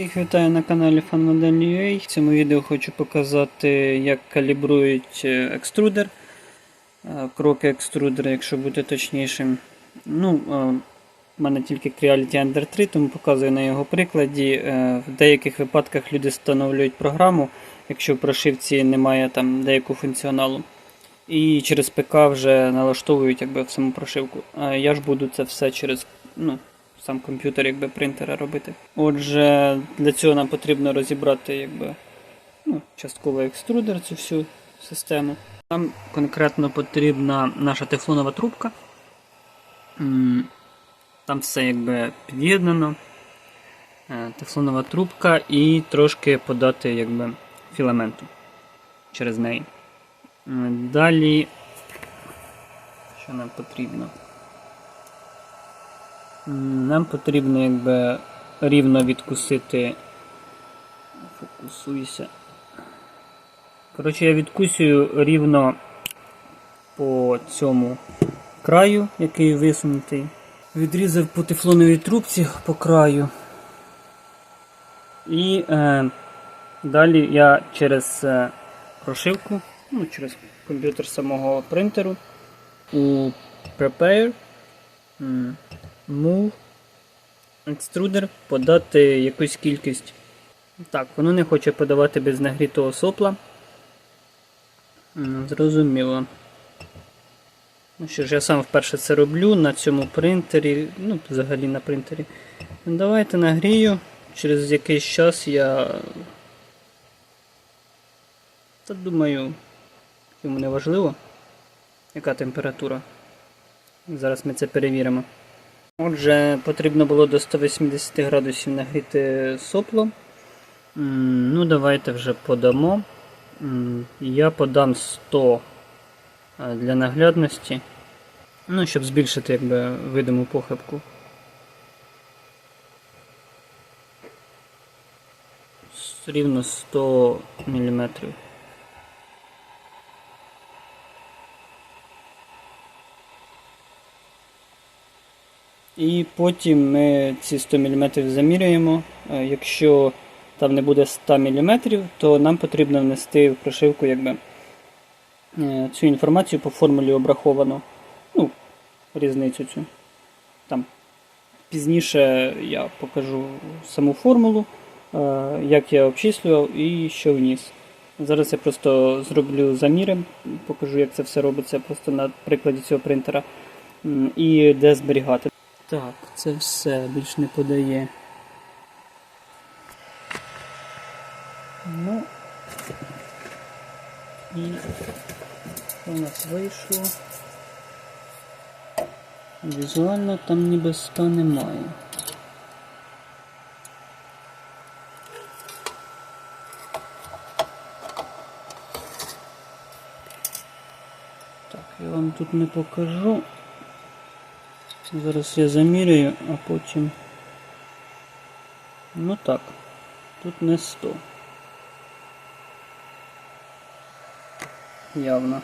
Всіх вітаю на каналі FanModel.ua. В цьому відео хочу показати, як калібрують е, екструдер. Е, Кроки екструдера, якщо бути точнішим. Ну, е, в мене тільки Creality Ender 3, тому показую на його прикладі. Е, В деяких випадках люди встановлюють програму, якщо в прошивці немає там деякого функціоналу. І через ПК вже налаштовують якби, в саму прошивку. Я ж буду це все через ну, сам комп'ютер якби, принтера робити. Отже, для цього нам потрібно розібрати якби, ну, частково екструдер, цю всю систему. Нам конкретно потрібна наша тефлонова трубка. Там все якби під'єднано. Е, Тефлонова трубка і трошки подати якби, філаменту через неї. Далі, що нам потрібно? Нам потрібно якби рівно відкусити. Фокусуйся. Коротше, я відкусюю рівно по цьому краю, який висунутий. Відрізав по тефлоновій трубці по краю. І е, далі я через е, прошивку, ну, через комп'ютер самого принтеру у Prepare Move Extruder подати якусь кількість. Так, воно не хоче подавати без нагрітого сопла. Зрозуміло. Ну що ж, я сам вперше це роблю на цьому принтері, ну, взагалі на принтері. Давайте нагрію. Через якийсь час я. Та думаю, йому не важливо, яка температура. Зараз ми це перевіримо. Отже, потрібно було до 180 градусів нагріти сопло. Ну, давайте вже подамо. Я подам 100 е, для наглядності. Ну, щоб збільшити якби, видиму похибку. Рівно 100 мм. І потім ми ці 100 мм заміряємо. Е, Якщо там не буде 100 мм, то нам потрібно внести в прошивку якби, е, цю інформацію по формулі обраховано. Ну, різницю цю. Там пізніше я покажу саму формулу, е, як я обчислював і що вніс. Зараз я просто зроблю заміри, покажу, як це все робиться просто на прикладі цього принтера і де зберігати. Так, це все більш не подає. Ну і у нас вийшло? Візуально там ніби 100 немає. Так, я вам тут не покажу. Зараз я заміряю, а потім. Ну так, тут не 100. Явно.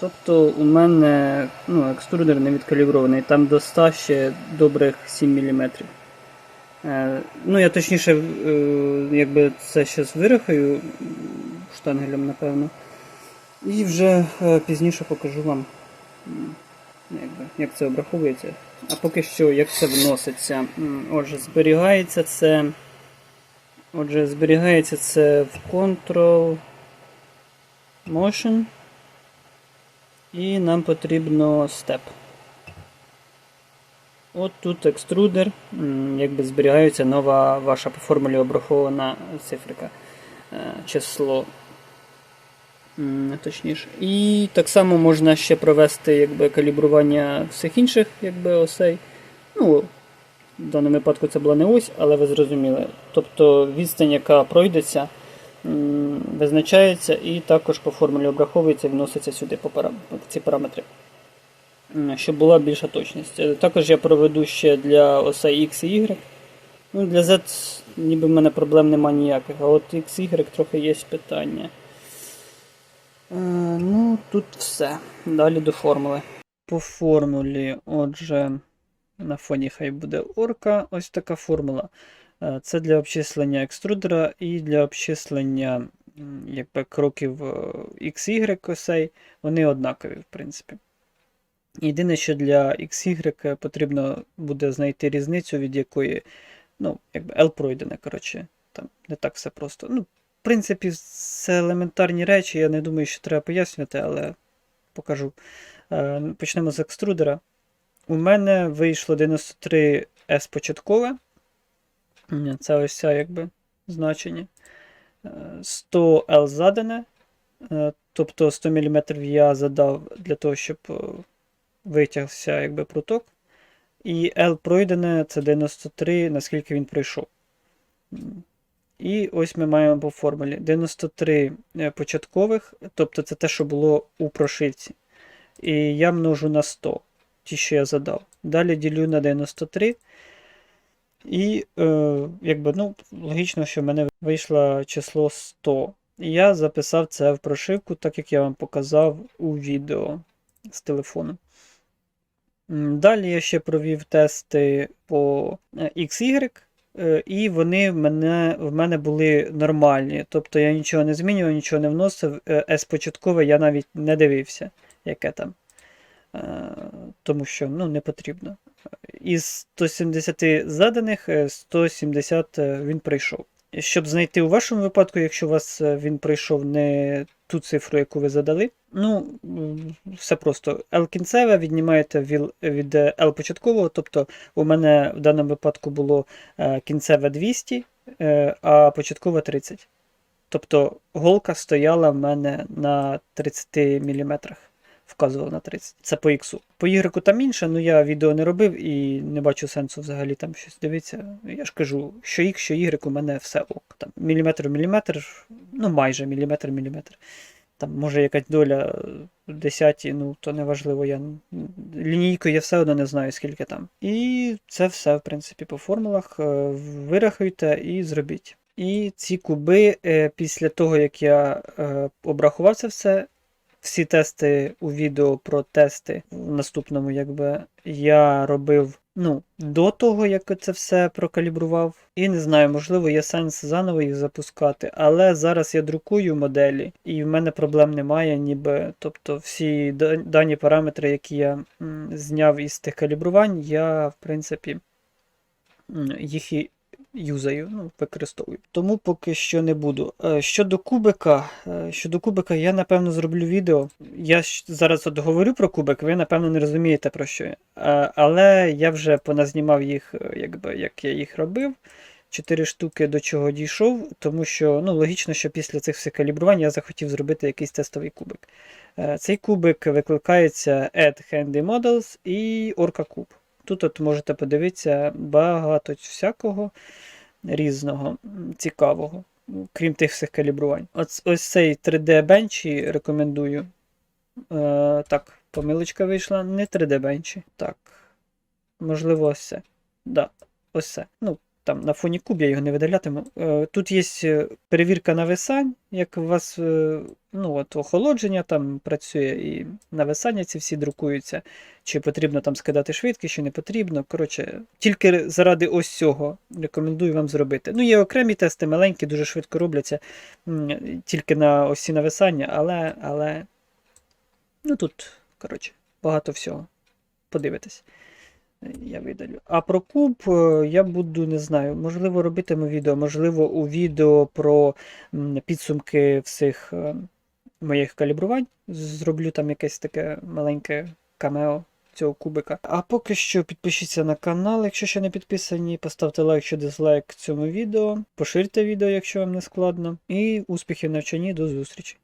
Тобто у мене ну, екструдер не відкалібрований, там до 100 ще добрих 7 мм. Е, ну, я точніше, е, якби це зараз вирахаю штангелем, напевно. І вже е, пізніше покажу вам, як це обраховується. А поки що, як це вноситься. Отже, зберігається це. Отже, зберігається це в Control Motion. І нам потрібно step. От тут екструдер, якби зберігається нова ваша по формулі обрахована цифрика, е, число. Точніше. І так само можна ще провести якби, калібрування всіх інших якби, осей. Ну, в даному випадку це була не ось, але ви зрозуміли. Тобто відстань, яка пройдеться, визначається і також по формулі обраховується і вноситься сюди по парам- ці параметри. Щоб була більша точність. Також я проведу ще для осей X і Y. Ну, для Z ніби в мене проблем нема ніяких, а от X, Y трохи є питання. Е, ну, тут все. Далі до формули. По формулі, отже, На фоні хай буде орка. Ось така формула. Е, Це для обчислення екструдера і для обчислення якби, кроків е, XY осей. Вони однакові, в принципі. Єдине, що для XY потрібно буде знайти різницю, від якої ну, якби L пройдене, коротше, там не так все просто. Ну, принципі, це елементарні речі, я не думаю, що треба пояснювати, але покажу. Е, Почнемо з екструдера. У мене вийшло 93 S початкове. Це ось ця якби значення. Е, 100 L задане. Е, Тобто 100 мм я задав для того, щоб е, витягся якби, пруток. І L пройдене це 93, наскільки він пройшов. І ось ми маємо по формулі 93 е, початкових, тобто це те, що було у прошивці. І я множу на 100, ті, що я задав. Далі ділю на 93. І е, якби, ну, логічно, що в мене вийшло число 100. І я записав це в прошивку, так як я вам показав у відео з телефону. Далі я ще провів тести по XY, е, і вони в мене, в мене були нормальні. Тобто я нічого не змінював, нічого не вносив. С-початкове я навіть не дивився, яке там. Е, Тому що ну, не потрібно. Із 170 заданих, е, 170 е, він прийшов. Щоб знайти у вашому випадку, якщо у вас е, він прийшов не ту цифру, яку ви задали, ну, все просто. L кінцеве віднімаєте від е, L початкового, тобто у мене в даному випадку було е, кінцеве 200, е, а початкове 30. Тобто голка стояла в мене на 30 мм. Вказував на 30. Це по X. По Y там інше, ну я відео не робив і не бачу сенсу взагалі там щось дивитися. Я ж кажу, що X, що Y у мене все ок. Там міліметр в міліметр, ну майже міліметр в міліметр. Там може якась доля десяті, ну то не важливо. Я лінійкою я все одно не знаю, скільки там. І це все, в принципі, по формулах. Е, Вирахуйте і зробіть. І ці куби, е, після того, як я е, обрахував це все, всі тести у відео про тести в наступному, якби я робив ну, до того, як це все прокалібрував. І не знаю, можливо, є сенс заново їх запускати, але зараз я друкую моделі, і в мене проблем немає, ніби. Тобто всі дані параметри, які я зняв із тих калібрувань, я, в принципі, їх і юзаю, ну, використовую. Тому поки що не буду. Е, Щодо кубика, е, щодо кубика, я напевно зроблю відео. Я зараз от говорю про кубик, ви напевно не розумієте про що. Е, Але я вже поназнімав їх, якби як я їх робив. Чотири штуки до чого дійшов, тому що ну, логічно, що після цих всіх калібрувань я захотів зробити якийсь тестовий кубик. Цей кубик викликається Add Handy Models і Orca Cube. Тут от можете подивитися багато всякого різного, цікавого, крім тих всіх калібрувань. Ось, ось цей 3D бенчі рекомендую. Е, так, помилочка вийшла. Не 3D бенчі. Так. Можливо, ось це. Да, ось це. Ну, там на фоні куб я його не видалятиму. Е, тут є е, перевірка нависань, як у вас е, ну, от, охолодження там працює, і нависання ці всі друкуються. Чи потрібно там скидати швидкість, чи не потрібно. Коротше, тільки заради ось цього рекомендую вам зробити. Ну, є окремі тести, маленькі, дуже швидко робляться, тільки на осі нависання, але, але ну тут, коротше, багато всього. Подивитись. Я видалю. А про куб е, я буду, не знаю, можливо, робитиму відео, можливо, у відео про підсумки всіх е, моїх калібрувань. Зроблю там якесь таке маленьке камео цього кубика. А поки що підпишіться на канал, якщо ще не підписані, поставте лайк чи дизлайк цьому відео, поширте відео, якщо вам не складно. І успіхів навчанні, до зустрічі!